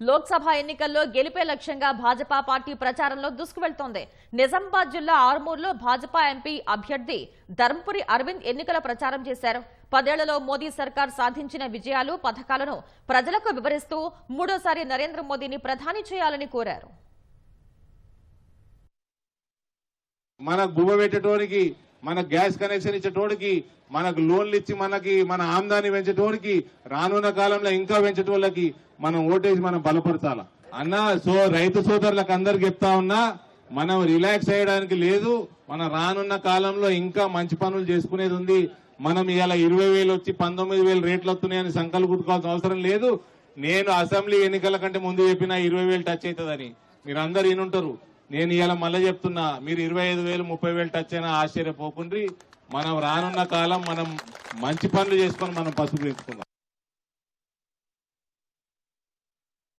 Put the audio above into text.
లోక్సభ ఎన్నికల్లో గెలిపే లక్ష్యంగా భాజపా పార్టీ ప్రచారంలో దూసుకువెళ్తోంది. నిజామాబాద్ జిల్లా ఆర్మూర్లో భాజపా ఎంపీ అభ్యర్థి ధర్మపురి అరవింద్ ఎన్నికల ప్రచారం చేశారు. పదేళ్ళలో మోదీ సర్కార్ సాధించిన విజయాలు పథకాలను ప్రజలకు వివరిస్తూ మూడోసారి నరేంద్ర మోదీని ప్రధాని చేయాలని కోరారు. మన బువ్వ మన గ్యాస్ కనెక్షన్ ఇచ్చేటోడికి మనకు లోన్లు ఇచ్చి మనకి మన ఆమ్దాని పెంచేటోడికి రానున్న కాలంలో ఇంకా పెంచేటోళ్ళకి మనం ఓటేసి మనం బలపడతాల? అన్న సో రైతు సోదరులకు అందరికి చెప్తా ఉన్నా మనం రిలాక్స్ అయ్యడానికి లేదు. మన రానున్న కాలంలో ఇంకా మంచి పనులు చేసుకునేది ఉంది. మనం ఇలా ఇరవై వేలు వచ్చి పంతొమ్మిది వేలు రేట్లు వస్తున్నాయని సంకలు కుట్టుకోవాల్సిన అవసరం లేదు. నేను అసెంబ్లీ ఎన్నికల కంటే ముందు చెప్పిన ఇరవై వేలు టచ్ అవుతుందని. మీరు అందరు ఈనుంటారు. నేను ఇవాళ మళ్ళీ చెప్తున్నా మీరు ఇరవై ఐదు వేలు ముప్పై వేలు టచ్ అయినా ఆశ్చర్యపోకుండ్రి. మనం రానున్న కాలం మనం మంచి పనులు చేసుకొని మనం పసుపు పెంచుకుందాం